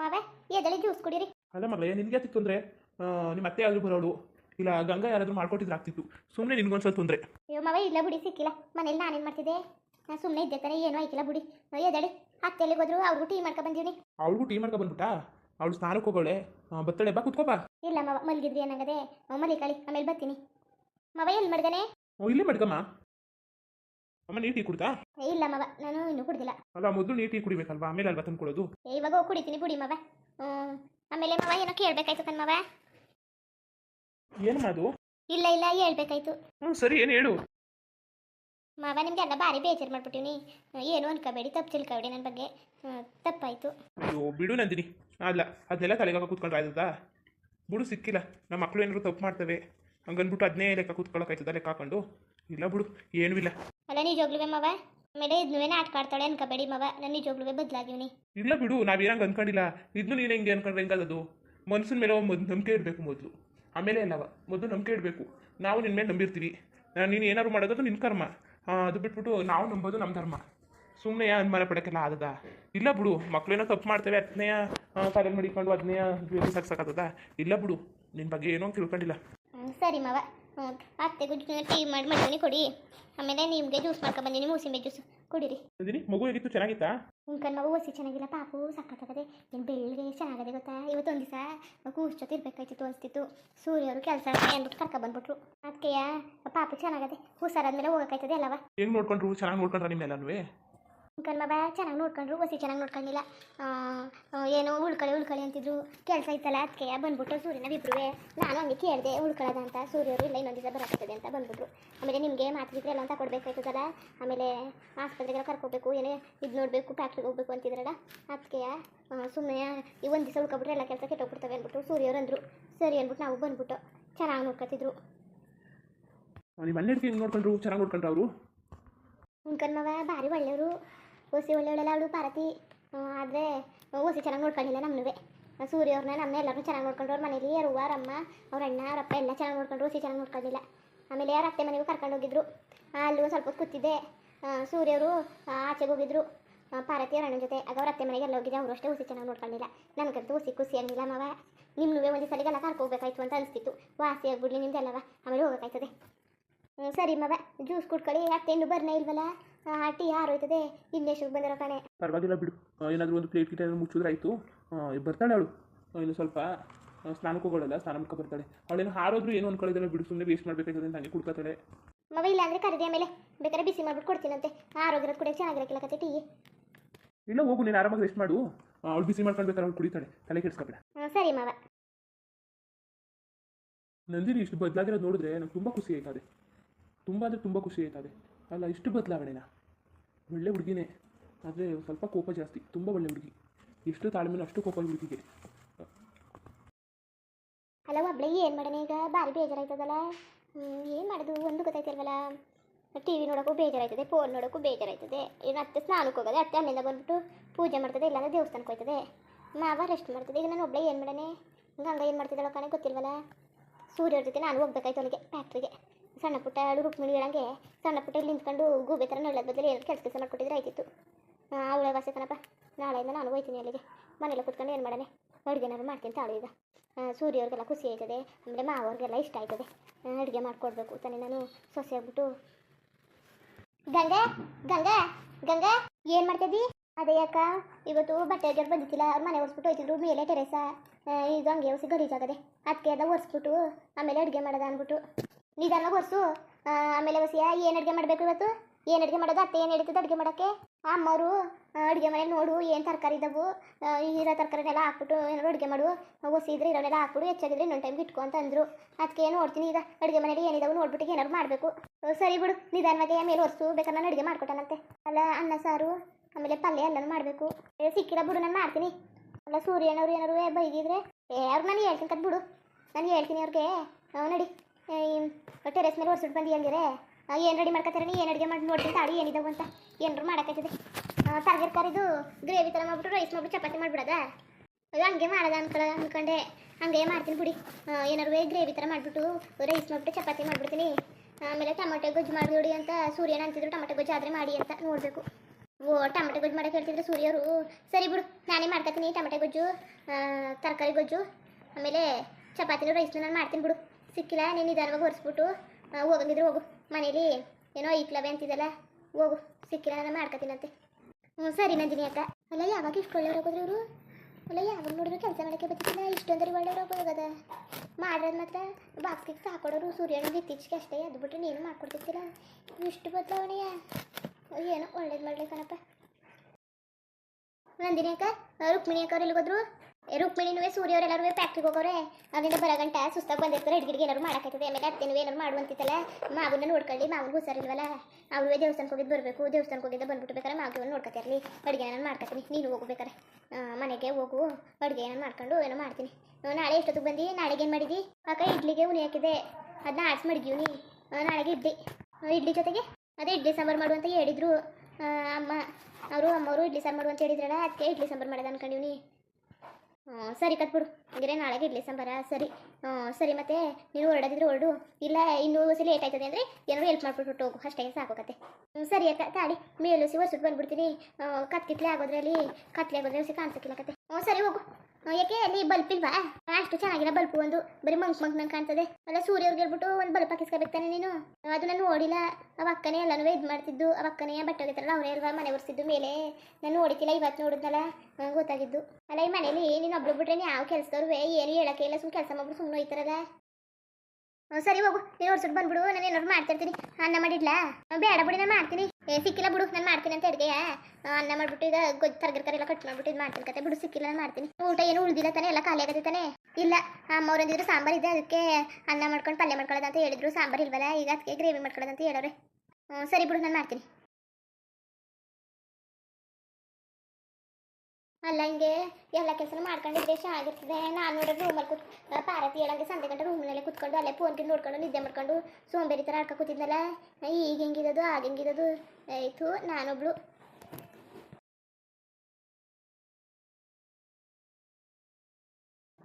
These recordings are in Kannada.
ಮಾವೆ ಎದಳಿ ಜ್ಯೂಸ್ ಕುಡೀರಿ. ಅಲ್ಲ ಮಗಳೇ ನಿನ್ಗೆ ಯಾತಿತ್ತು ತೊಂದರೆ? ನಿಮ್ಮ ಅತ್ತೆ ಯಾರು ಬರೋಳು? ಇಲ್ಲ ಗಂಗಾ ಯಾರಾದ್ರೂ ಮಾಡ್ಕೊಟ್ಟಿದ್ರೆ ಆಗ್ತಿತ್ತು. ಸುಮ್ಮನೆ ನಿನ್ಗೊಂದ್ಸಲ ತೊಂದರೆ. ಅಯ್ಯೋ ಮಾವೆ ಇಲ್ಲ ಬಿಡಿ ಸಿಕ್ಕಿಲ್ಲ. ಮನೇಲಿ ನಾನೇನು ಮಾಡ್ತಿದ್ದೆ? ನಾನು ಸುಮ್ಮನೆ ಇದ್ದೆ ತಾನೆ ಏನೂ ಆಯ್ಕಿಲ್ಲ ಬಿಡಿ. ಎದಳಿ ಅತ್ತೆಲ್ಲಿಗೆ ಹೋದ್ರು ಅವ್ರಿಗೂ ಟೀ ಮಾಡ್ಕೊ ಬಂದೀನಿ ಅವ್ಳಿಗೂ ಟೀ ಮಾಡ್ಕೊ ಬಂದ್ಬಿಟ್ಟಾ? ಅವಳು ಸ್ನಾನಕ್ಕೆ ಹೋಗೋಳೆ? ಬತ್ತಳೆ ಬಾ ಕುತ್ಕೋಬಾ ಇಲ್ಲ ಮಾವ ಮಲ್ಗಿದ್ರಿ ಅನ್ನಂಗದೆ. ಮಲಿಕಳಿ ಆಮೇಲೆ ಬರ್ತೀನಿ. ಮಾವ ಎಲ್ಲಿ ಮಾಡ್ದಾನೆ? ಓ ಇಲ್ಲೇ ಮಡ್ಕಮ್ಮ. ಅಮ್ಮ ನೀರು ಟೀ ಕುಡ್ತಾ? ಏ, ಇಲ್ಲ ಮವ ನಾನು ಇನ್ನೂ ಕುಡ್ದಿಲ್ಲ. ಅಲ್ಲ ಮೊದಲು ನೀರು ಟೀ ಕುಡಿಬೇಕಲ್ವಾ? ಆಮೇಲೆ ಅಲ್ವಾ ತಂದು ಕೊಡೋದು ಏ, ಇವಾಗ ಹೋಗಿ ಕುಡಿತೀನಿ ಕುಡಿ ಮಾವ. ಆಮೇಲೆ ಮವ ಏನೋ ಕೇಳಬೇಕಾಯ್ತು ಕಣ್ ಮಾವ? ಏನು ಮಾಡೋದು ಇಲ್ಲ ಇಲ್ಲ ಹೇಳ್ಬೇಕಾಯ್ತು. ಹ್ಞೂ ಸರಿ ಏನು ಹೇಳು? ಮಾವ ನಿಮ್ಗೆಲ್ಲ ಭಾರಿ ಬೇಜಾರು ಮಾಡ್ಬಿಟ್ಟಿನಿ ಏನು ಅನ್ಕೋಬೇಡಿ ತಪ್ಪು ತಿಳ್ಕೊಬೇಡಿ ನನ್ನ ಬಗ್ಗೆ. ಹ್ಮ್, ತಪ್ಪಾಯ್ತು. ಅಯ್ಯೋ ಬಿಡು ನಂದಿನಿ. ಅಲ್ಲ ಅದನ್ನೆಲ್ಲ ತಲೆಗಾಕ ಕೂತ್ಕೊಂಡ್ರೆ ಆಯ್ತದ ಬಿಡು ಸಿಕ್ಕಿಲ್ಲ. ನಮ್ಮ ಮಕ್ಕಳು ಏನಾದ್ರು ತಪ್ಪು ಮಾಡ್ತವೆ. ಹಂಗನ್ಬಿಟ್ಟು ಅದನ್ನೇ ಲೆಕ್ಕ ಕೂತ್ಕೊಳ್ಳೋಕಾಯ್ತದ ಲೆಕ್ಕ ಹಾಕೊಂಡು? ಇಲ್ಲ ಬಿಡು ಏನೂ ಇಲ್ಲ. ಅಲ್ಲ ನಿಜೋಗ್ಲುವೆ ಮವ. ಆಮೇಲೆ ಇದ್ನುವೇ ನಾಟಕ ಕಾಡ್ತಾಳೆ ಅನ್ಕೋಬೇಡಿ ಮವ. ನಾನು ನಿಜೋಗ್ಲುವೆ ಬದಲಾಗಿವ್ನಿ ಇಲ್ಲ ಬಿಡು ನಾವೇನಂಗೆ ಅನ್ಕೊಂಡಿಲ್ಲ. ಇದ್ನು ನೀನು ಹೆಂಗೆ ಅನ್ಕೊಂಡ್ರೆ ಹೆಂಗದದು ಮನ್ಸಿನ ಮೇಲೆ ಒಂದು ನಂಬಿಕೆ ಇರಬೇಕು ಮೊದಲು. ಆಮೇಲೆ ಅಲ್ಲವ ಮೊದಲು ನಂಬಿಕೆ ಇಡಬೇಕು. ನಾವು ನಿನ್ನ ಮೇಲೆ ನಂಬಿರ್ತೀವಿ. ನಾನು ಏನಾದ್ರು ಮಾಡೋದು ನಿನ್ನ ಕರ್ಮ. ಅದು ಬಿಟ್ಬಿಟ್ಟು ನಾವು ನಂಬೋದು ನಮ್ಮ ಧರ್ಮ. ಸುಮ್ಮನೆ ಅನುಮಾನ ಪಡೋಕ್ಕೆಲ್ಲ ಆದದ? ಇಲ್ಲ ಬಿಡು ಮಕ್ಕಳೇನೋ ತಪ್ಪು ಮಾಡ್ತೇವೆ ಅದನ್ನೇ ಕಾಲ ಮಡಿಕೊಂಡು ಅದನ್ನೇ ಸಾಕ್ಸಾಕತ್ತದ ಇಲ್ಲ ಬಿಡು ನಿನ್ನ ಬಗ್ಗೆ ಏನೋ ತಿಳ್ಕೊಂಡಿಲ್ಲ. ಸರಿ ಮಾವ. ಅತ್ತೆಗೂ ಟೀ ಮಾಡಿ ಮಾಡ್ತೀನಿ ಕೊಡಿ. ಆಮೇಲೆ ನಿಮಗೆ ಜ್ಯೂಸ್ ಮಾಡ್ಕೊಂಬಂದಿನಿ ಮೂಸಿಂಬೆ ಜ್ಯೂಸ್ ಕುಡೀರಿ. ನಂದಿನಿ ಮಗು ಹೇಗಿತ್ತು ಚೆನ್ನಾಗಿತ್ತಾ? ಉಂಕನ್ ಮಗು ಒಸಿ ಚೆನ್ನಾಗಿಲ್ಲ ಪಾಪು ಸಕ್ಕತ್ತಾಗದೆ ಏನು ಬೆಳಿಗ್ಗೆ ಚೆನ್ನಾಗದೆ ಗೊತ್ತಾ? ಇವತ್ತು ಒಂದು ದಿವಸ ಕೂಸ್ ಜೊತೆ ಇರ್ಬೇಕಾಯ್ತಿತ್ತು ಅನಿಸ್ತಿತ್ತು ಸೂರ್ಯವರು ಕೆಲಸ ಅಂದ್ಬಿಟ್ಟು ಕರ್ಕ ಬಂದ್ಬಿಟ್ರು. ಅದಕ್ಕೆಯ ಪಾಪು ಚೆನ್ನಾಗದೆ ಹುಷಾರಾದ್ಮೇಲೆ ಹೋಗಕ್ಕಾಯ್ತದೆ ಅಲ್ಲವ? ಹೆಂಗೆ ನೋಡ್ಕೊಂಡ್ರು? ಚೆನ್ನಾಗಿ ನೋಡ್ಕೊಂಡ್ರ ನಿಮ್ಮೆಲ್ಲನೂ ಮಗ ಚೆನ್ನಾಗಿ ನೋಡ್ಕೊಂಡ್ರು ಒಸಿ ಚೆನ್ನಾಗಿ ನೋಡ್ಕೊಂಡಿಲ್ಲ. ಏನೋ ಉಳ್ಕೊಳ್ಳಿ ಉಳ್ಕೊಳ್ಳಿ ಅಂತಿದ್ರು. ಕೆಲಸ ಇತ್ತಲ್ಲ ಅದಕ್ಕೆ ಬಂದ್ಬಿಟ್ಟು ಸೂರ್ಯನ ಬಿಬ್ರುವೆ ನಾನು ಹಂಗೆ ಕೇಳಿದೆ ಉಳ್ಕೊಳ್ಳೋದ ಅಂತ ಸೂರ್ಯರು ಇಲ್ಲ ಇನ್ನೊಂದು ದಿವಸ ಬರೋಕ್ಕಾಗ್ತದೆ ಅಂತ ಬಂದ್ಬಿಟ್ರು. ಆಮೇಲೆ ನಿಮಗೆ ಮಾತ್ರೆ ಎಲ್ಲ ಅಂತ ಕೊಡಬೇಕಾಯ್ತದಲ್ಲ? ಆಮೇಲೆ ಆಸ್ಪತ್ರೆಗೆಲ್ಲ ಕರ್ಕೋಬೇಕು ಏನೇ ಇದು ನೋಡಬೇಕು ಫ್ಯಾಕ್ಟ್ರಿಗೆ ಹೋಗ್ಬೇಕು ಅಂತಿದ್ರಲ್ಲ? ಅದಕ್ಕೆ ಸುಮ್ಮನೆ ಈ ಒಂದು ದಿವಸ ಉಳ್ಕೊಬಿಟ್ರೆ ಎಲ್ಲ ಕೆಲಸ ಕೆಟ್ಟೋಗ್ಬಿಡ್ತವೆ ಅಂದ್ಬಿಟ್ಟು ಸೂರ್ಯರು ಅಂದರು. ಸರಿ ಅಂದ್ಬಿಟ್ಟು ನಾವು ಬಂದ್ಬಿಟ್ಟು ಚೆನ್ನಾಗಿ ನೋಡ್ಕೊತಿದ್ರು ನೀವು ನೋಡ್ಕೊಂಡ್ರು? ಚೆನ್ನಾಗಿ ನೋಡ್ಕೊಂಡ್ರು ಅವರು? ಭಾರಿ ಒಳ್ಳೆಯವರು. ಓಸಿ ಒಳ್ಳೆ ಅವಳು ಪಾರತಿ ಆದರೆ ಓಸಿ ಚೆನ್ನಾಗಿ ನೋಡ್ಕೊಂಡಿಲ್ಲ ನಮ್ಮನುವೆ ಸೂರ್ಯ ಅವ್ರನ್ನ ನಮ್ಮನ್ನ ಎಲ್ಲರೂ ಚೆನ್ನಾಗಿ ನೋಡ್ಕೊಂಡ್ರು ಅವ್ರ ಮನೇಲಿ. ಅವ್ವ ಅಮ್ಮ, ಅವ್ರ ಅಣ್ಣ ಅವರಪ್ಪ ಎಲ್ಲ ಚೆನ್ನಾಗಿ ನೋಡ್ಕೊಂಡು ಓಸಿ ಚೆನ್ನಾಗಿ ನೋಡ್ಕೊಂಡಿಲ್ಲ. ಆಮೇಲೆ ಯಾರು ಅತ್ತೆ ಮನೆಗೂ ಕರ್ಕೊಂಡು ಹೋಗಿದ್ರು. ಅಲ್ಲೂ ಸ್ವಲ್ಪ ಹೊತ್ತು ಕೂತಿದ್ದೆ. ಸೂರ್ಯವರು ಆಚೆಗೆ ಹೋಗಿದ್ರು. ಪಾರತಿ ಪಾರ್ವತಿ ಅಣ್ಣನ ಜೊತೆ. ಆಗ ಅವ್ರ ಅತ್ತೆ ಮನೆಗೆಲ್ಲ ಹೋಗಿದ್ದೆ. ಅವರು ಅಷ್ಟೇ ಓಸಿ ಚೆನ್ನಾಗಿ ನೋಡ್ಕೊಂಡಿಲ್ಲ. ನನಗಂತೂ ಓಸಿ ಖುಷಿ ಆಗಿಲ್ಲ ಮಾವ. ನಿಮ್ಮನುವೆ ಒಂದು ಸಲಿಗೆಲ್ಲ ಕರ್ಕೋಗ್ಬೇಕಾಯ್ತು ಅಂತ ಅನಿಸ್ತಿತ್ತು. ವಾಸಿ ಆಗ್ಬಿಡ್ಲಿ ನಿಮ್ದೆಲ್ಲವ? ಆಮೇಲೆ ಹೋಗೋಕ್ಕಾಯ್ತದೆ ಸರಿ ಮವ. ಜ್ಯೂಸ್ ಕುಡ್ಕೊಳ್ಳಿ. ಅತ್ತೆ ಇನ್ನೂ ಬರ್ನೇ ಇಲ್ವಲ್ಲ? ಟೀ ಹಾರೋಯ್ತದೆ ಇನ್ನೆಷ್ಟು ಬಂದಿರೋ ಕಣೆ. ಪರವಾಗಿಲ್ಲ ಬಿಡು. ಏನಾದರೂ ಒಂದು ಪ್ಲೇಟ್ ಗಿಟ ಏನಾದ್ರು ಮುಚ್ಚಿದ್ರೆ ಆಯಿತು. ಬರ್ತಾಳೆ ಅವಳು. ಇನ್ನು ಸ್ವಲ್ಪ ಸ್ನಾನಕ್ಕೂ ಸ್ನಾನಕ್ಕೆ ಹೋಗೋಳಲ್ಲ ಸ್ನಾನ ಮುಖ ಬರ್ತಾಳೆ. ಅವಳೇನು ಹಾರೋದ್ರು ಏನು ಅನ್ಕೊಳ್ಳೋದಿಲ್ಲ ಬಿಡು ಸುಮ್ಮನೆ ವೇಸ್ಟ್ ಮಾಡ್ಬೇಕಾಗಿದೆ ಅಂತ ಹಂಗೆ ಕುಡ್ಕೊತಾಳೆ. ಮವ ಇಲ್ಲ ಅಂದರೆ ಕರೆದೇ ಮೇಲೆ ಬೇಕಾದ್ರೆ ಬಿಸಿ ಮಾಡ್ಬಿಟ್ಟು ಕೊಡ್ತೀನಂತೆ ಆರೋಗ್ಯದ ಕೂಡ ಚೆನ್ನಾಗಿರಕ್ಕಿಲ್ಲ ಕತೆ ಟೀ. ಇಲ್ಲ ಹೋಗು ನೀನು ಆರಾಮಾಗಿ ರೆಸ್ಟ್ ಮಾಡು. ಅವಳು ಬಿಸಿ ಮಾಡ್ಕೊಳ್ಬೇಕಾದ್ರೆ ಅವಳು ಕುಡಿತಾಳೆ. ತಲೆ ಕೆಡಿಸ್ಕೊಬೇಡ. ಸರಿ ಮಾವ. ನಂದಿನಿ ಇಷ್ಟು ಬದಲಾಗಿರೋದು ನೋಡಿದ್ರೆ ನಂಗೆ ತುಂಬ ಖುಷಿ ಆಯ್ತದೆ. ತುಂಬ ಅಂದರೆ ತುಂಬ ಖುಷಿ ಆಯ್ತದೆ. ಅಲ್ಲ, ಇಷ್ಟು ಬದಲಾವಣೆನಾ? ಒಳ್ಳೆ ಹುಡುಗಿನೇ. ಆದರೆ ಸ್ವಲ್ಪ ಕೋಪ ಜಾಸ್ತಿ. ತುಂಬ ಒಳ್ಳೆ ಹುಡುಗಿ. ಎಷ್ಟು ತಾಳ್ಮೇಲೆ ಅಷ್ಟು ಕೋಪ ಹುಡುಗಿಗೆ ಅಲ್ಲ ಒಬ್ಳೆ ಏನು ಮಾಡೋಣ ಈಗ? ಭಾರಿ ಬೇಜಾರಾಯ್ತದಲ್ಲ. ಏನು ಮಾಡೋದು? ಒಂದು ಗೊತ್ತಾಯ್ತಿಲ್ವಲ್ಲ? ಟಿ ವಿ ನೋಡೋಕ್ಕೂ ಬೇಜಾರಾಯ್ತದೆ ಫೋನ್ ನೋಡೋಕ್ಕೂ ಬೇಜಾರಾಯ್ತದೆ. ಏನು ಅತ್ತೆ ಸ್ನಾನಕ್ಕೆ ಹೋಗೋದೆ? ಅತ್ತೆ ಅಲ್ಲಿಂದ ಬಂದ್ಬಿಟ್ಟು ಪೂಜೆ ಮಾಡ್ತದೆ, ಇಲ್ಲಾಂದ್ರೆ ದೇವಸ್ಥಾನಕ್ಕೆ ಹೋಯ್ತದೆ. ಮಾವ ರೆಸ್ಟ್ ಮಾಡ್ತದೆ. ಈಗ ನಾನು ಒಬ್ಳೆ ಏನು ಮಾಡೋಣ? ಗಂಗ ಏನು ಮಾಡ್ತಿದ್ದಾಳೆ ಕಾಣೆ ಗೊತ್ತಿಲ್ವಲ್ಲ? ಸೂರ್ಯವ್ರ ಜೊತೆ ನಾನು ಹೋಗ್ಬೇಕಾಯ್ತು ಅಲ್ಲಿಗೆ ಫ್ಯಾಕ್ಟ್ರಿಗೆ ಸಣ್ಣ ಪುಟ್ಟ ಅಳು ರುಕ್ಮಿಣಿ ಹೇಳಂಗೆ ಸಣ್ಣ ಪುಟ್ಟ ಇಲ್ಲಿ ನಿಂತ್ಕೊಂಡು ಗೂಬೆ ಥರ ನಳ್ಳದ ಬದಲು ಏನಾದ್ರು ಕೆಲಸ ಕೆಲಸ ಮಾಡಿಕೊಟ್ಟಿದ್ರೆ ಆಯ್ತಿತ್ತು. ಅವಳೆ ವಾಸ ಕಣಪ್ಪ ನಾಳೆಯಿಂದ ನಾನು ಹೋಯ್ತೀನಿ ಅಲ್ಲಿಗೆ. ಮನೇಲಿ ಕುತ್ಕೊಂಡು ಏನು ಅಡುಗೆ ಅಡುಗೆನಾದ್ರು ಮಾಡ್ತೀನಿ ತಾಳು ಈಗ. ಸೂರ್ಯ ಸೂರ್ಯವ್ರಿಗೆಲ್ಲ ಖುಷಿ ಆಯ್ತದೆ, ಆಮೇಲೆ ಮಾವರಿಗೆಲ್ಲ ಇಷ್ಟ ಆಯ್ತದೆ. ಅಡುಗೆ ಮಾಡಿಕೊಡ್ಬೇಕು. ತಾನೆ ನಾನು ಸೊಸೆ ಆಗ್ಬಿಟ್ಟು. ಗಂಗೆ, ಗಂಗಾ, ಗಂಗೆ, ಏನು ಮಾಡ್ತಿದ್ದಿ? ಅದೇ ಅಕ್ಕ, ಇವತ್ತು ಬಟ್ಟೆ ಒಗೆಯೋರು ಬಂದಿದ್ದಿಲ್ಲ. ಮನೆ ಒರೆಸ್ಬಿಟ್ಟು ಹೋಯ್ತಿದ್ರು ಮೇಲೆ ಟೆರೇಸ. ಇದು ಹಂಗೆ ಹೊಸ ಗಲೀಜಾಗದೆ ಅದಕ್ಕೆ ಅದ ಒರೆಸ್ಬಿಟ್ಟು ಆಮೇಲೆ ಅಡುಗೆ ಮಾಡೋದ ಅಂದ್ಬಿಟ್ಟು. ನಿಧಾನವಾಗಿ ಒರೆಸು. ಆಮೇಲೆ ಹೊಸಿಯ ಏನು ಅಡುಗೆ ಮಾಡಬೇಕು ಇವತ್ತು? ಏನು ಅಡುಗೆ ಮಾಡೋದು? ಅತ್ತೆ ಏನು ಹಿಡಿತದೆ ಅಡುಗೆ ಮಾಡೋಕ್ಕೆ ಅಮ್ಮವರು ಅಡುಗೆ ಮನೆ ನೋಡು, ಏನು ತರಕಾರಿ ಇದ್ದಾವು ಇರೋ ತರಕಾರಿನೆಲ್ಲ ಹಾಕ್ಬಿಟ್ಟು ಏನಾದ್ರು ಅಡುಗೆ ಮಾಡು. ಹೊಸಿ ಇದ್ರೆ ಇರೋನೆಲ್ಲ ಹಾಕ್ಬಿಡು, ಹೆಚ್ಚಾಗಿದ್ರೆ ಇನ್ನೊಂದು ಟೈಮ್ಗೆ ಇಟ್ಕೊ ಅಂತ ಅಂದರು. ಅದಕ್ಕೆ ನೋಡ್ತೀನಿ ಈಗ. ಅಡುಗೆ ಮನೇಲಿ ಏನಿದಾವು ನೋಡ್ಬಿಟ್ಟು ಏನಾದ್ರು ಮಾಡಬೇಕು. ಸರಿ ಬಿಡು, ನಿಧಾನವಾಗಿ ಆಮೇಲೆ ಒರೆಸು. ಬೇಕಾದ್ರೆ ನಾನು ಅಡುಗೆ ಮಾಡ್ಕೊಟ್ಟನಂತೆ. ಅಲ್ಲ, ಅನ್ನ, ಸಾರು, ಆಮೇಲೆ ಪಲ್ಯ ಎಲ್ಲನೂ ಮಾಡಬೇಕು. ಸಿಕ್ಕಿರ ಬಿಡು, ನಾನು ಮಾಡ್ತೀನಿ. ಅಲ್ಲ, ಸೂರ್ಯನವ್ರು ಏ, ಅವ್ರು ನಾನು ಹೇಳ್ತೀನಿ ಕತ್ ಬಿಡು. ನಾನು ಹೇಳ್ತೀನಿ ಅವ್ರಿಗೆ. ನಾವು ನಡಿ. ಟೆರೆಸ್ ಮೇಲೆ ಒರೆಸ್ಬಿಟ್ಟು ಬಂದು ಅಂದಿರ ಏನು ರೆಡಿ ಮಾಡ್ಕೊತಾರೆ ನೀ? ಏನು ಅಡುಗೆ ಮಾಡಿ ನೋಡ್ತೀನಿ ಅಡಿ ಏನಿದಾವು ಅಂತ. ಏನಾರು ಮಾಡೋಕ್ಕಾಯ್ತದೆ ತರಕಾರಿದು ಗ್ರೇವಿ ಥರ ಮಾಡ್ಬಿಟ್ಟು ರೈಸ್ ಮಾಡ್ಬಿಟ್ಟು ಚಪಾತಿ ಮಾಡ್ಬಿಡೋದ? ಅದು ಹಂಗೆ ಮಾಡೋದ ಅನ್ಕೊಳ್ಳ ಅನ್ಕೊಂಡೆ. ಹಂಗೆ ಮಾಡ್ತೀನಿ ಬಿಡಿ. ಏನಾರು ಗ್ರೇವಿ ಥರ ಮಾಡಿಬಿಟ್ಟು ರೈಸ್ ಮಾಡ್ಬಿಟ್ಟು ಚಪಾತಿ ಮಾಡ್ಬಿಡ್ತೀನಿ. ಆಮೇಲೆ ಟೊಮೆಟೊ ಗೊಜ್ಜು ಮಾಡಿಬಿಡಿ ಅಂತ ಸೂರ್ಯನ ಅಂತಿದ್ರು. ಟೊಮೆಟೊ ಗೊಜ್ಜು ಆದರೆ ಮಾಡಿ ಅಂತ ನೋಡಬೇಕು. ಓ, ಟೊಮೆಟೊ ಗೊಜ್ಜು ಮಾಡಕ್ಕೆ ಹೇಳ್ತಿದ್ರು ಸೂರ್ಯರು. ಸರಿ ಬಿಡು, ನಾನೇ ಮಾಡ್ಕೊತೀನಿ ಟೊಮೆಟೊ ಗೊಜ್ಜು ತರಕಾರಿ ಗೊಜ್ಜು, ಆಮೇಲೆ ಚಪಾತಿನೂ ರೈಸ್ನು ನಾನು ಮಾಡ್ತೀನಿ ಬಿಡು. ಸಿಕ್ಕಿಲ್ಲ, ನೀನು ನಿಧಾನವಾಗ ಹೊರಿಸ್ಬಿಟ್ಟು ಹೋಗಂಗಿದ್ರು ಹೋಗು ಮನೇಲಿ ಏನೋ ಇಕ್ಲವೆ ಅಂತಿದ್ದಲ್ಲ, ಹೋಗು. ಸಿಕ್ಕಿಲ್ಲ ನಾನು ಮಾಡ್ಕೊತೀನಂತೆ ಹ್ಞೂ ಸರಿ ನಂದಿನಿ ಅಕ್ಕ. ಅಲ್ಲ, ಯಾವಾಗ ಇಷ್ಟು ಒಳ್ಳೆಯವ್ರು ಹೋಗಿದ್ರು ಇವರು? ಅಲ್ಲ, ಯಾವಾಗ ನೋಡಿದ್ರು ಕೆಲಸ ಮಾಡೋಕ್ಕೆ ಬರ್ತಿದ್ದಿಲ್ಲ, ಇಷ್ಟೊಂದರೆ ಒಳ್ಳೆಯವ್ರು ಹೋಗೋದ. ಮಾಡೋದು ಮಾತ್ರ. ಬಾಕ್ಸ್ಗೆ ಸಾಕೊಡೋರು ಸೂರ್ಯನ ಇತ್ತೀಚೆಗೆ ಅಷ್ಟೇ, ಅದು ಬಿಟ್ಟು ನೀನು ಮಾಡ್ಕೊಡ್ತಿರ್ತೀರ? ಇಷ್ಟು ಬದಲಾವಣೆಯ? ಏನೋ ಒಳ್ಳೇದು ಮಾಡಲಿ ಕಣಪ್ಪ. ನಂದಿನಿ ಅಕ್ಕ, ರುಕ್ಮಿಣಿ ಅಕ್ಕ ಅವ್ರು ಎಲ್ಲಿಗೋದ್ರು ಏ ರುಕ್ಮಿಣಿನೂ ಸೂರ್ಯ ಅವರೆಲ್ಲರೂ ಫ್ಯಾಕ್ಟ್ರಿಗೆ ಹೋಗೋರೆ ಅಲ್ಲಿಂದ ಬರಗಂಟ ಸುಸ್ತಾಗಿ ಬಂದಿರ್ತಾರೆ ಹಿಡ್ಗಿಡ್ಗೆ ಏನಾರು ಮಾಡಾಕೈತದೆ ಆಮೇಲೆ ಅತ್ತೆನೂ ಏನಾರು ಮಾಡುವಂತಿತ್ತಲ್ಲ, ಮಾವನ್ನ ನೋಡ್ಕೊಳ್ಳಿ, ಮಾವಿನ ಹುಷಾರಿಲ್ವಲ್ಲ. ಅವ್ರು ದೇವಸ್ಥಾನಕ್ಕೆ ಹೋಗಿದ್ದು ಬರಬೇಕು ದೇವಸ್ಥಾನಕ್ಕೆ ಹೋಗಿದ್ದ ಬಂದ್ಬಿಟ್ಟು ಬೇಕಾರೆ ಮಾವಿಗೆ ನೋಡ್ಕೊತಿರಲಿ ಅಡುಗೆ ನಾನು ಮಾಡ್ಕೊತೀನಿ, ನೀನು ಹೋಗ್ಬೇಕಾರೆ ಮನೆಗೆ ಹೋಗು, ಅಡುಗೆ ನಾನು ಮಾಡ್ಕೊಂಡು ಏನೋ ಮಾಡ್ತೀನಿ. ನಾಳೆ ಎಷ್ಟೊತ್ತಿಗೆ ಬಂದು? ನಾಳೆಗೆ ಏನು ಮಾಡಿದಿ? ಅಕ್ಕ, ಇಡ್ಲಿಗೆ ಉನಿ ಹಾಕಿದೆ ಅದನ್ನ ಆಡ್ಸ್ ಮಾಡಿದ್ವಿ ನಾಳೆಗೆ ಇಡ್ಲಿ. ಇಡ್ಲಿ ಜೊತೆಗೆ? ಅದೇ ಇಡ್ಲಿ ಸಾಂಬಾರು ಮಾಡು ಅಂತ ಹೇಳಿದ್ರು. ಅಮ್ಮ, ಅವರು, ಅಮ್ಮವರು ಇಡ್ಲಿ ಸಾಂಬಾರು ಅಂತ ಹೇಳಿದ್ರಲ್ಲ ಅದಕ್ಕೆ ಇಡ್ಲಿ ಸಾಂಬಾರು ಮಾಡೋದು ಅನ್ಕೊಂಡಿವ್ನಿ ಸರಿ ಕಟ್ಬಿಡು ಹಂಗಿದ್ರೆ ನಾಳೆಗೆ ಇಡ್ಲಿ ಸಾಂಬಾರ. ಸರಿ. ಸರಿ ಮತ್ತೆ ನೀನು ಹೊರಡದಿದ್ರೆ ಹೊರಡು. ಇಲ್ಲ ಇನ್ನೂ ಸಲ ಲೇಟ್ ಆಯ್ತದೆ ಅಂದರೆ ಏನಾದ್ರು ಹೆಲ್ಪ್ ಮಾಡ್ಬಿಟ್ಟು ಹೋಗು. ಅಷ್ಟೇ ಸಾಕು ಕತೆ. ಸರಿ ಅಕ್ಕ ತಾಳಿ. ಮೇಲುಸಿ ಹೊಸ್ಬಿಟ್ಟು ಬಂದ್ಬಿಡ್ತೀನಿ. ಆ, ಕತ್ಕಿತ್ಲೆ ಆಗೋದ್ರಲ್ಲಿ ಕತ್ತಲೆ ಆಗೋದ್ರೆ ಸಿ ಕಾಣಿಸಕ್ಕಿಲ್ಲ ಕತೆ. ಹ್ಞೂ ಸರಿ ಹೋಗು. ಯಾಕೆ ಅಲ್ಲಿ ಬಲ್ಪ್ ಇಲ್ವಾ ಅಷ್ಟು ಚೆನ್ನಾಗಿರೋ ಬಲ್ಪು ಒಂದು, ಬರೀ ಮಂಕ್ ಮಂಕ್ ನಂಗೆ ಕಾಣ್ತದೆ. ಅಲ್ಲ, ಸೂರ್ಯ ಅವ್ರಿಗೆ ಹೇಳ್ಬಿಟ್ಟು ಒಂದು ಬಲ್ಪ್ ಹಾಕಿಸ್ಕೋಬೇಕು ತಾನೆ ನೀನು? ಅದು ನಾನು ನೋಡಿಲ್ಲ. ಅವ ಅಕ್ಕನೇ ಎಲ್ಲನೂ ಇದು ಮಾಡ್ತಿದ್ದು. ಅವ ಅಕ್ಕನೇ ಬಟ್ಟೆ ಹೋಗಿತ್ತಲ್ಲ ಅವನೇ ಅಲ್ವಾ ಮನೆ ಒರೆಸಿದ್ದು ಮೇಲೆ? ನಾನು ನೋಡಿತಿಲ್ಲ ಇವತ್ತು ನೋಡಿದ್ನಲ್ಲ? ನಂಗೆ ಗೊತ್ತಾಗಿದ್ದು. ಅಲ್ಲ, ಈ ಮನೇಲಿ ನೀನು ಒಬ್ಳು ಬಿಟ್ರೆ ಯಾವ ಕೆಲಸದವ್ರು ಏನು ಹೇಳಕ್ಕೆ ಇಲ್ಲ ಸುಮ್ಮನೆ ಕೆಲಸ ಮಾಡ್ಬಿಟ್ಟು ಸುಮ್ಮನೆ ಹೋಯ್ತಾರಲ್ಲ ಸರಿ ಹೋಗು. ನೀನು ಹೊಡ್ಸಿಟ್ಟು ಬಂದ್ಬಿಡು, ನಾನು ಏನಾದ್ರು ಮಾಡ್ತಿರ್ತೀನಿ. ಅನ್ನ ಮಾಡಿಡ್ಲಾ ಬೇಡ ಬಿಡಿ, ನಾನು ಮಾಡ್ತೀನಿ. ಏ, ಸಿಕ್ಕಿಲ್ಲ ಬಿಡು, ನಾನು ಮಾಡ್ತೀನಿ ಅಂತ ಅಡುಗೆ ಅನ್ನ ಮಾಡ್ಬಿಟ್ಟು ಈಗ ಗೊಜ್ಜು ತರಕಾರಿ ಎಲ್ಲ ಕಟ್ ಮಾಡ್ಬಿಟ್ಟು ಇದು ಮಾಡ್ತೀನಿ ಕತೆ. ಬಿಡು, ಸಿಕ್ಕಿಲ್ಲ, ನಾನು ಮಾಡ್ತೀನಿ. ಊಟ ಏನು ಉಳಿದಿಲ್ಲ ತಾನೆ, ಎಲ್ಲ ಖಾಲಿ ಆಗತ್ತೆ ತಾನೆ? ಇಲ್ಲ. ಅಮ್ಮವ್ರು ಅಂದಿದ್ರು ಸಾಂಬಾರು ಇದೆ, ಅದಕ್ಕೆ ಅನ್ನ ಮಾಡ್ಕೊಂಡು ಪಲ್ಯ ಮಾಡ್ಕೊಳ್ಳೋದಂತ ಹೇಳಿದ್ರು. ಸಾಂಬಾರು ಇಲ್ವಲ್ಲ, ಈಗ ಅದಕ್ಕೆ ಗ್ರೇವಿ ಮಾಡ್ಕೊಳ್ಳೋದಂತ ಹೇಳೋರೆ. ಹ್ಞೂ ಸರಿ ಬಿಡು, ನಾನು ಮಾಡ್ತೀನಿ. ಅಲ್ಲ ಹಿಂಗೆ ಎಲ್ಲ ಕೆಲಸನ ಮಾಡ್ಕೊಂಡಿದ್ರೆ ಇಷ್ಟ ಆಗಿರ್ತದೆ. ನಾನು ನೋಡಿದ್ರೆ ರೂಮಲ್ಲಿ ಕೂತ್ ಪಾರತಿ ಹೇಳಂಗೆ ಸಂಜೆ ಗಂಟೆ ರೂಮ್ನಲ್ಲೇ ಕೂತ್ಕೊಂಡು ಅಲ್ಲೇ ಫೋನ್ ಕಿಂದ ನೋಡ್ಕೊಂಡು ನಿದ್ದೆ ಮಾಡ್ಕೊಂಡು ಸೋಂಬೇರಿ ಥರ ಆಡ್ಕೊ ಕೂತಿದ್ನಲ್ಲ. ಈಗ ಹೆಂಗಿರೋದು ಆಗ ಹೆಂಗಿರೋದು ಆಯಿತು, ನಾನೊಬ್ಳು.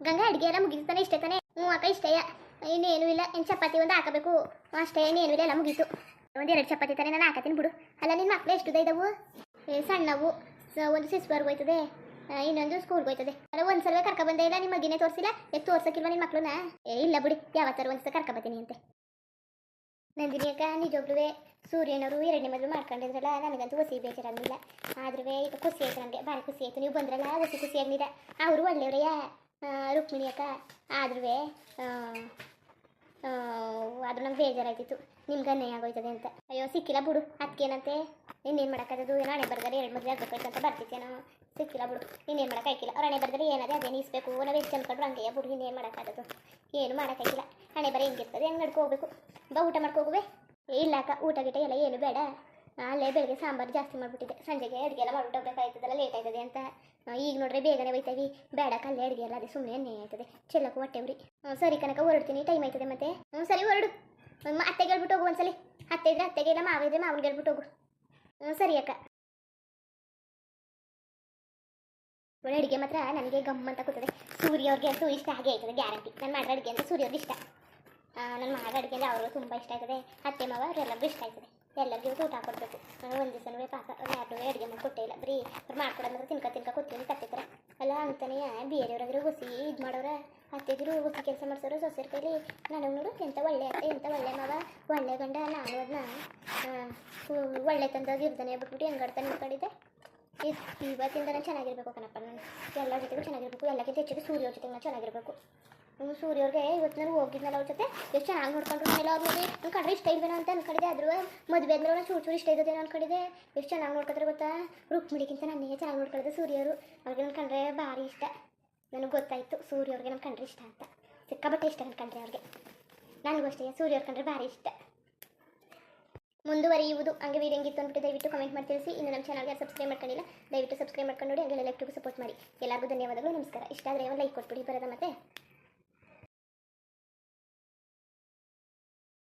ಗಂಗಾ ಅಡುಗೆ ಎಲ್ಲ ಮುಗಿಸ್ತಾನೆ ಇಷ್ಟೇ ತಾನೆ? ಹ್ಞೂ ಅಕ್ಕ ಇನ್ನೇನು ಇಲ್ಲ ಇನ್ನು ಚಪಾತಿ ಒಂದು ಹಾಕಬೇಕು. ಅಷ್ಟೇ, ಇನ್ನೇನು ಇಲ್ಲ, ಎಲ್ಲ ಮುಗೀತು. ಒಂದು ಎರಡು ಚಪಾತಿ ತಾನೆ, ನಾನು ಹಾಕತ್ತೀನಿ ಬಿಡು. ಅಲ್ಲ ನಿನ್ನ ಮಕ್ಳು ಎಷ್ಟು ಇದಾವು? ಸಣ್ಣವು. ಒಂದು ಸಿಸ್ಬರ್ಗ್ ಹೋಯ್ತದೆ. ಇನ್ನೊಂದು ಸ್ಕೂಲ್ಗೆ ಹೋಯ್ತದೆ. ಅಲ್ಲ, ಒಂದ್ಸಲ ಕರ್ಕ ಬಂದೇ ಇಲ್ಲ, ನಿಮ್ಮ ಮಗಿನೇ ತೋರಿಸಿಲ್ಲ? ಯಾಕೆ ತೋರ್ಸಕ್ಕಿಲ್ವ ನಿಮ್ಮ ಮಕ್ಳನ್ನ? ಏ, ಇಲ್ಲ ಬಿಡಿ, ಯಾವತ್ತಾರು ಒಂದ್ಸಲ ಕರ್ಕ ಬರ್ತೀನಿ ಅಂತೆ. ನಂದಿನಿ ಅಕ್ಕ ನಿಜವಾಗ್ಲೂ ಸೂರ್ಯನವರು ಎರಡನೇ ಮದುವೆ ಮಾಡ್ಕೊಂಡಿದ್ರಲ್ಲ, ನನಗಂತೂ ಹೊಸಿ ಬೇಜಾರಾಗಲಿಲ್ಲ. ಆದ್ರೂ ಈಗ ಖುಷಿ ಆಯ್ತು ನನಗೆ ಭಾರಿ ಖುಷಿ ಆಯ್ತು. ನೀವು ಬಂದ್ರಲ್ಲ, ಹೊಸಿ ಖುಷಿ ಆಗಲಿಲ್ಲ. ಅವರು ಒಳ್ಳೆಯವರಯ್ಯ ರುಕ್ಮಿಣಿ ಅಕ್ಕ. ಆದ್ರೂ ಅದು ನಮ್ಗೆ ಬೇಜಾರಾಯ್ತಿತ್ತು. ನಿಮ್ಗೆ ಅನ್ಯಾಯ ಆಗೋಯ್ತದೆ ಅಂತ. ಅಯ್ಯೋ, ಸಿಕ್ಕಿಲ್ಲ ಬಿಡು. ಅದಕ್ಕೇನಂತೆ ಇನ್ನೇನು ಮಾಡೋಕ್ಕಾಗದು ಏನೋ ಹಣೆ ಬರ್ದಾರೆ ಎರಡು ಮದುವೆ ಆಗಬೇಕು ಅಂತ ಬರ್ತಿತ್ತೇನೋ ಸಿಕ್ಕಿಲ್ಲ ಬಿಡು. ಇನ್ನೇನು ಮಾಡೋಕ್ಕಾಗಿಲ್ಲ ಅವ್ರ ಹಣೆ ಬರ್ದರೆ ಏನದೆ ಅದೇನು ಇಸ್ಬೇಕು ನಾವು ಎಷ್ಟು ಅನ್ಕೊಂಡ್ರು ಹಂಗೆ ಬಿಡು. ಇನ್ನೇನು ಮಾಡೋಕ್ಕಾಗದು ಏನು ಮಾಡೋಕ್ಕಾಗಿಲ್ಲ ಹಣೆ ಬರೆ ಹೆಂಗಿರ್ತದೆ? ಹೆಂಗೆ ನಡ್ಕೋಬೇಕು ಹೋಗ್ಬೇಕು? ಬಾ ಊಟ ಮಾಡ್ಕೋಗುವೆ ಇಲ್ಲ ಅಕ್ಕ, ಊಟ ಗಿಟ ಎಲ್ಲ ಏನು ಬೇಡ. ಅಲ್ಲೇ ಬೆಳಗ್ಗೆ ಸಾಂಬಾರು ಜಾಸ್ತಿ ಮಾಡಿಬಿಟ್ಟಿದ್ದೆ. ಸಂಜೆಗೆ ಅಡುಗೆ ಎಲ್ಲ ಮಾಡ್ಬಿಟ್ಟು ಹೋಗ್ಬೇಕಾಯ್ತದಲ್ಲ ಲೇಟ್ ಆಯ್ತದೆ ಅಂತ. ಈಗ ನೋಡ್ರೆ ಬೇಗನೆ ಹೋಯ್ತಾವಿ. ಬೇಡ ಕಲ್ಲೇ ಅಡುಗೆ ಎಲ್ಲ, ಅದೇ ಸುಮ್ಮನೆ ಎಣ್ಣೆ ಆಯ್ತದೆ. ಚೆಲ್ಲಕ್ಕೂ ಹೊಟ್ಟೆ ಉರಿ. ಹ್ಞೂ ಸರಿ ಕನಕ ಹೊರಡ್ತೀನಿ ಟೈಮ್ ಆಯ್ತದೆ ಮತ್ತೆ. ಹ್ಞೂ ಸರಿ ಹೊರಡು ಒಂದು ಅತ್ತೆಗೆ ಹೇಳ್ಬಿಟ್ಟು ಹೋಗು ಒಂದ್ಸಲಿ. ಅತ್ತೆ ಇದ್ರೆ, ಅತ್ತೆಗೆ ಇಲ್ಲ, ಮಾವ ಇದ್ರೆ ಮಾವನಿಗೆ ಹೇಳ್ಬಿಟ್ಟು ಹೋಗು. ಹ್ಞೂ ಸರಿ ಅಕ್ಕ. ಒಳ್ಳೆ ಅಡುಗೆ ಮಾತ್ರ ನನಗೆ ಗಮ್ ಅಂತ ಕೂತದೆ. ಸೂರ್ಯ ಅವ್ರಿಗೆ ಅಂತೂ ಇಷ್ಟ ಹಾಗೆ ಆಯ್ತದೆ ಗ್ಯಾರಂಟಿ ನಾನು ಮಾಡೋ ಅಡುಗೆ ಅಂದರೆ ಸೂರ್ಯವ್ರಿಗೆ ಇಷ್ಟ. ನಾನು ಮಾಡೋ ಅಡುಗೆ ಅಂದರೆ ಅವ್ರಿಗೂ ತುಂಬ ಇಷ್ಟ ಆಯ್ತದೆ. ಅತ್ತೆ ಮಾವ ಅವ್ರೆಲ್ಲರಿಗೂ ಇಷ್ಟ ಆಯ್ತದೆ. ಎಲ್ಲರಿಗೂ ಊಟ ಹಾಕೊಡ್ಬೇಕು. ಒಂದು ದಿವಸನೂ ಪಾಪ ಯಾರು ಅಡುಗೆ ಮಾಡಿ ಕೊಟ್ಟೇ ಇಲ್ಲ. ಬರೀ ಅವ್ರು ಮಾಡ್ಕೊಡೋದು ಮಾತ್ರ ತಿನ್ಕ ತಿನ್ಕ ಕೂತ್ಕೊಂಡು ತಟ್ಟಿದ್ರೆ ಅಲ್ಲ ಅಂತಾನೆ ಬೇರೆಯವ್ರಾದ್ರು ಗುಸಿ ಇದು ಮಾಡೋರ ಅತ್ತೆದ್ರು ಗುಸಿ ಕೆಲಸ ಮಾಡ್ಸೋರು ಸೊಸೆರ ಕೈಲಿ. ನನಗೆ ನೋಡು ಎಂಥ ಒಳ್ಳೆ ಅತ್ತೆ ಎಂಥ ಒಳ್ಳೆ ಮಾವ, ಒಳ್ಳೆ ಗಂಡ, ನಾನು ಅದನ್ನ ಒಳ್ಳೆ ತಂದಾಗ ಇರ್ತಾನೆ ಬಿಟ್ಬಿಟ್ಟು ಹೆಂಗಾಡ್ತಾನೆ ನಿಂತ್ಕೊಂಡಿದ್ದೆ ಇವತ್ತಿಂದ ನಾನು ಚೆನ್ನಾಗಿರ್ಬೇಕು ಕಣಪ್ಪ ನಾನು. ಎಲ್ಲ ಜೊತೆಗೂ ಚೆನ್ನಾಗಿರ್ಬೇಕು. ಎಲ್ಲಕ್ಕಿಂತ ಹೆಚ್ಚಿಗೆ ಸೂರ್ಯ ಜೊತೆಗೆ ನಾನು ಚೆನ್ನಾಗಿರ್ಬೇಕು. ಸೂರ್ಯವ್ರಿಗೆ ಇವತ್ತು ನಾನು ಹೋಗಿದ್ನಲ್ಲ ಅವ್ರ ಜೊತೆ? ಎಷ್ಟು ಚೆನ್ನಾಗಿ ನೋಡ್ಕೊಂಡ್ರು ಮೇಲೆ ಅವ್ರ ನೋಡಿ ಕಂಡ್ರೆ ಇಷ್ಟ ಇಲ್ವೇನೋ ಅಂತ ಅನ್ಕೊಂಡಿದ್ದೆ. ಆದ್ರೂ ಮದುವೆ ಆದ್ಮೇಲೆ ನಾನು ಚೂರು ಚೂರು ಇಷ್ಟ ಇದ್ದದೇನೋ ಅನ್ಕೊಂಡಿದೆ ಎಷ್ಟು ಚೆನ್ನಾಗಿ ನೋಡ್ಕೊತಾರೆ ಗೊತ್ತಾ? ರುಕ್ಮಿಡಿಗಿಂತ ನನಗೆ ಚೆನ್ನಾಗಿ ನೋಡ್ಕೊಳ್ಳೋದು ಸೂರ್ಯವರು. ಅವ್ರಿಗೆ ನನ್ನ ಕಂಡ್ರೆ ಭಾರಿ ಇಷ್ಟ. ನನಗೆ ಗೊತ್ತಾಯಿತು ಸೂರ್ಯವ್ರಿಗೆ ನನ್ನ ಕಂಡ್ರೆ ಇಷ್ಟ ಅಂತ. ಸಿಕ್ಕಾಬಟ್ಟೆ ಇಷ್ಟ ನನ್ನ ಕಂಡ್ರೆ ಅವ್ರಿಗೆ. ನನಗೂ ಅಷ್ಟೇ, ಸೂರ್ಯವ್ರ ಕಂಡ್ರೆ ಭಾರಿ ಇಷ್ಟ. ಮುಂದುವರಿಯುವುದು. ಹಂಗೆ ವೀಡಿಯೋ ಹೆಂಗಿತ್ತು ಅಂದ್ಬಿಟ್ಟು ದಯವಿಟ್ಟು ಕಮೆಂಟ್ ಮಾಡಿ ತಿಳಿಸಿ. ಇನ್ನು ನಮ್ಮ ಚಾನಲ್ಗೆ ಸಬ್ಸ್ಕ್ರೈಬ್ ಮಾಡ್ಕೊಂಡಿಲ್ಲ, ದಯವಿಟ್ಟು ಸಬ್ಸ್ಕ್ರೈಬ್ ಮಾಡ್ಕೊಂಡು ನೋಡಿ ಹಂಗೆ ಎಲೆಕ್ಟ್ರಿಗೂ ಸಪೋರ್ಟ್ ಮಾಡಿ. ಎಲ್ಲರಿಗೂ ಧನ್ಯವಾದಗಳು, ನಮಸ್ಕಾರ. ಇಷ್ಟ ಆದರೆ ಒಂದು ಲೈಕ್ ಕೊಟ್ಬಿಡಿ. ಬರೋದ ಮತ್ತೆ?